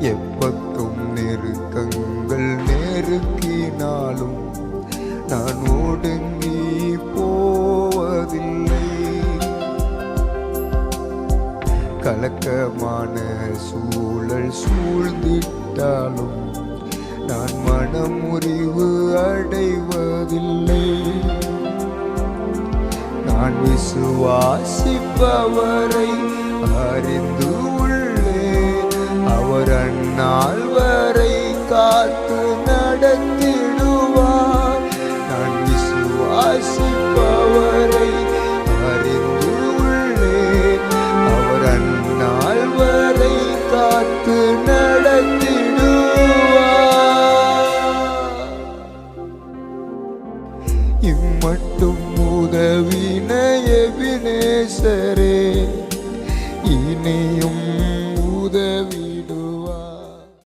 எப்பத்தும் நெருக்கங்கள் நெருக்கினாலும் நான் ஒடுங்கி போவதில்லை. கலக்கமான சூழல் சூழ்ந்திட்டாலும் நான் மனமுறிவு அடைவதில்லை. நான் விசுவாசிப்பவரை நாள் வரை காத்து நடத்திடுவார். நான் விசுவாசிப்பவரை அறிந்து உள்ளேன் அவர் அந்நாள் வரை காத்து நடத்திடுவார். இம்மட்டும் உதவினைய வினேசரே இனியும் உதவிடும்